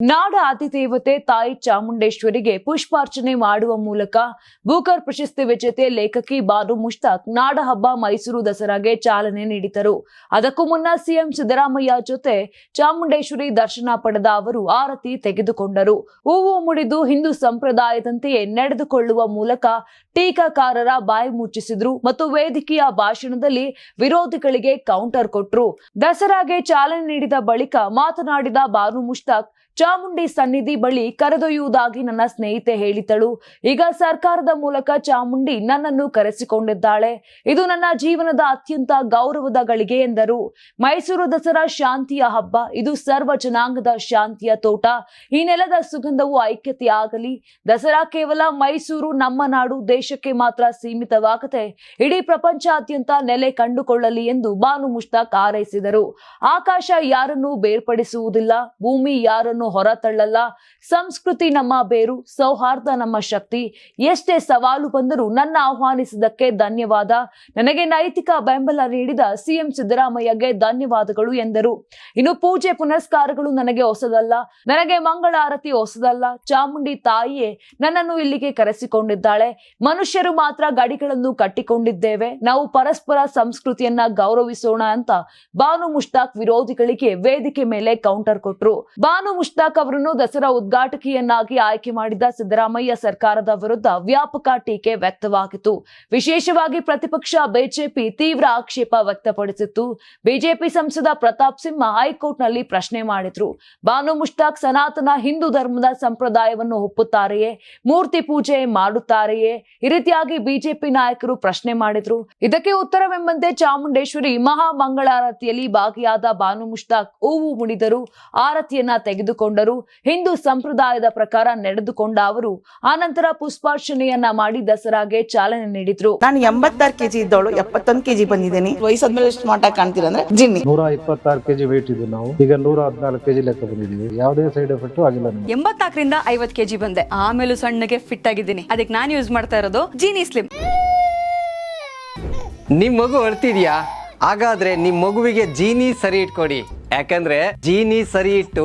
ನಾಡ ಆತಿಥೇವತೆ ತಾಯಿ ಚಾಮುಂಡೇಶ್ವರಿಗೆ ಪುಷ್ಪಾರ್ಚನೆ ಮಾಡುವ ಮೂಲಕ ಬೂಕರ್ ಪ್ರಶಸ್ತಿ ವಿಜೇತೆ ಲೇಖಕಿ ಬಾನು ಮುಷ್ತಾಕ್ ನಾಡ ಹಬ್ಬ ಮೈಸೂರು ದಸರಾಗೆ ಚಾಲನೆ ನೀಡಿದರು. ಅದಕ್ಕೂ ಮುನ್ನ ಸಿಎಂ ಸಿದ್ದರಾಮಯ್ಯ ಜೊತೆ ಚಾಮುಂಡೇಶ್ವರಿ ದರ್ಶನ ಪಡೆದ ಅವರು ಆರತಿ ತೆಗೆದುಕೊಂಡರು. ಹೂವು ಮುಡಿದು ಹಿಂದೂ ಸಂಪ್ರದಾಯದಂತೆಯೇ ನಡೆದುಕೊಳ್ಳುವ ಮೂಲಕ ಟೀಕಾಕಾರರ ಬಾಯಿ ಮುಚ್ಚಿಸಿದ್ರು ಮತ್ತು ವೇದಿಕೆಯ ಭಾಷಣದಲ್ಲಿ ವಿರೋಧಿಗಳಿಗೆ ಕೌಂಟರ್ ಕೊಟ್ಟರು ದಸರಾಗೆ ಚಾಲನೆ ನೀಡಿದ ಬಳಿಕ ಮಾತನಾಡಿದ ಬಾನು ಮುಷ್ತಾಕ್ ಚಾಮುಂಡಿ ಸನ್ನಿಧಿ ಬಳಿ ಕರೆದೊಯ್ಯುವುದಾಗಿ ನನ್ನ ಸ್ನೇಹಿತೆ ಹೇಳಿದ್ದಳು. ಈಗ ಸರ್ಕಾರದ ಮೂಲಕ ಚಾಮುಂಡಿ ನನ್ನನ್ನು ಕರೆಸಿಕೊಂಡಿದ್ದಾಳೆ. ಇದು ನನ್ನ ಜೀವನದ ಅತ್ಯಂತ ಗೌರವದ ಗಳಿಗೆ ಎಂದರು. ಮೈಸೂರು ದಸರಾ ಶಾಂತಿಯ ಹಬ್ಬ. ಇದು ಸರ್ವ ಜನಾಂಗದ ಶಾಂತಿಯ ತೋಟ. ಈ ನೆಲದ ಸುಗಂಧವು ಐಕ್ಯತೆಯಾಗಲಿ ದಸರಾ ಕೇವಲ ಮೈಸೂರು, ನಮ್ಮ ನಾಡು, ದೇಶಕ್ಕೆ ಮಾತ್ರ ಸೀಮಿತವಾಗದೆ ಇಡೀ ಪ್ರಪಂಚಾದ್ಯಂತ ನೆಲೆ ಕಂಡುಕೊಳ್ಳಲಿ ಎಂದು ಬಾನು ಮುಷ್ತಾಕ್ ಹಾರೈಸಿದರು. ಆಕಾಶ ಯಾರನ್ನು ಬೇರ್ಪಡಿಸುವುದಿಲ್ಲ. ಭೂಮಿ ಯಾರನ್ನು ಹೊರತಳ್ಳಲ್ಲ. ಸಂಸ್ಕೃತಿ ನಮ್ಮ ಬೇರು, ಸೌಹಾರ್ದ ನಮ್ಮ ಶಕ್ತಿ. ಎಷ್ಟೇ ಸವಾಲು ಬಂದರೂ ನನ್ನ ಆಹ್ವಾನಿಸಿದ್ದಕ್ಕೆ ಧನ್ಯವಾದ. ನನಗೆ ನೈತಿಕ ಬೆಂಬಲ ನೀಡಿದ ಸಿಎಂ ಸಿದ್ದರಾಮಯ್ಯಗೆ ಧನ್ಯವಾದಗಳು ಎಂದರು. ಇನ್ನು ಪೂಜೆ ಪುನಸ್ಕಾರಗಳು ನನಗೆ ಹೊಸದಲ್ಲ. ನನಗೆ ಮಂಗಳಾರತಿ ಹೊಸದಲ್ಲ. ಚಾಮುಂಡಿ ತಾಯಿಯೇ ನನ್ನನ್ನು ಇಲ್ಲಿಗೆ ಕರೆಸಿಕೊಂಡಿದ್ದಾಳೆ. ಮನುಷ್ಯರು ಮಾತ್ರ ಗಡಿಗಳನ್ನು ಕಟ್ಟಿಕೊಂಡಿದ್ದೇವೆ. ನಾವು ಪರಸ್ಪರ ಸಂಸ್ಕೃತಿಯನ್ನ ಗೌರವಿಸೋಣ ಅಂತ ಬಾನು ಮುಷ್ತಾಕ್ ವಿರೋಧಿಗಳಿಗೆ ವೇದಿಕೆ ಮೇಲೆ ಕೌಂಟರ್ ಕೊಟ್ರು. ಬಾನು ಮುಷ್ತಾಕ್ ಅವರನ್ನು ದಸರಾ ಉದ್ಘಾಟಕಿಯನ್ನಾಗಿ ಆಯ್ಕೆ ಮಾಡಿದ ಸಿದ್ದರಾಮಯ್ಯ ಸರ್ಕಾರದ ವಿರುದ್ಧ ವ್ಯಾಪಕ ಟೀಕೆ ವ್ಯಕ್ತವಾಗಿತ್ತು. ವಿಶೇಷವಾಗಿ ಪ್ರತಿಪಕ್ಷ ಬಿಜೆಪಿ ತೀವ್ರ ಆಕ್ಷೇಪ ವ್ಯಕ್ತಪಡಿಸಿತ್ತು. ಬಿಜೆಪಿ ಸಂಸದ ಪ್ರತಾಪ್ ಸಿಂಹ ಹೈಕೋರ್ಟ್ನಲ್ಲಿ ಪ್ರಶ್ನೆ ಮಾಡಿದ್ರು. ಬಾನು ಮುಷ್ತಾಕ್ ಸನಾತನ ಹಿಂದೂ ಧರ್ಮದ ಸಂಪ್ರದಾಯವನ್ನು ಒಪ್ಪುತ್ತಾರೆಯೇ? ಮೂರ್ತಿ ಪೂಜೆ ಮಾಡುತ್ತಾರೆಯೇ? ಈ ರೀತಿಯಾಗಿ ಬಿಜೆಪಿ ನಾಯಕರು ಪ್ರಶ್ನೆ ಮಾಡಿದ್ರು. ಇದಕ್ಕೆ ಉತ್ತರವೆಂಬಂತೆ ಚಾಮುಂಡೇಶ್ವರಿ ಮಹಾ ಮಂಗಳಾರತಿಯಲ್ಲಿ ಭಾಗಿಯಾದ ಬಾನು ಮುಷ್ತಾಕ್ ಹೂವು ಮುಡಿದರು ಆರತಿಯನ್ನ ತೆಗೆದುಕೊಂಡರು ಹಿಂದೂ ಸಂಪ್ರದಾಯದ ಪ್ರಕಾರ ನಡೆದುಕೊಂಡ ಅವರು ಆನಂತರ ಪುಷ್ಪಾರ್ಚನೆಯನ್ನ ಮಾಡಿ ದಸರಾಗೆ ಚಾಲನೆ ನೀಡಿದ್ರು. ನಾನು ಎಂಬತ್ತಾರು ಕೆಜಿ ಇದ್ದವಳು ಎಪ್ಪತ್ತೊಂದು ಕೆಜಿ ಬಂದಿದ್ದೀನಿ. ವಯಸ್ಸಾದ್ಮೇಲೆ ಸ್ಮಾರ್ಟ್ ಆಗಿ ಕಾಣ್ತೀರ ಅಂದ್ರೆ ಜಿನ್ನಿ. ನೂರ ಇಪ್ಪತ್ತಾರು ಕೆಜಿ ವೇಟ್ ಇದ್ದು ನಾವು. ಈಗ ನೂರ ಹದಿನಾಲ್ಕು ಕೆಜಿ ಲೆಕ್ಕ ಬಂದಿದ್ದೀವಿ. ಯಾವುದೇ ಸೈಡ್ ಎಫೆಕ್ಟ್ ಆಗಿಲ್ಲ ಎಂಬತ್ನಾಲ್ಕರಿಂದ ಐವತ್ ಕೆಜಿ ಬಂದೆ. ಆಮೇಲೂ ಸಣ್ಣಗೆ ಫಿಟ್ ಆಗಿದ್ದೀನಿ. ಅದಕ್ಕೆ ನಾನು ಯೂಸ್ ಮಾಡ್ತಾ ಇರೋದು ಜೀನಿ ಸ್ಲಿಮ್ ನಿಮ್ ಮಗು ಅಳ್ತಿದ್ಯಾ? ಹಾಗಾದ್ರೆ ನಿಮ್ ಮಗುವಿಗೆ ಜೀನಿ ಸರಿ ಇಟ್ಕೊಡಿ. ಯಾಕಂದ್ರೆ ಜೀನಿ ಸರಿ ಇಟ್ಟು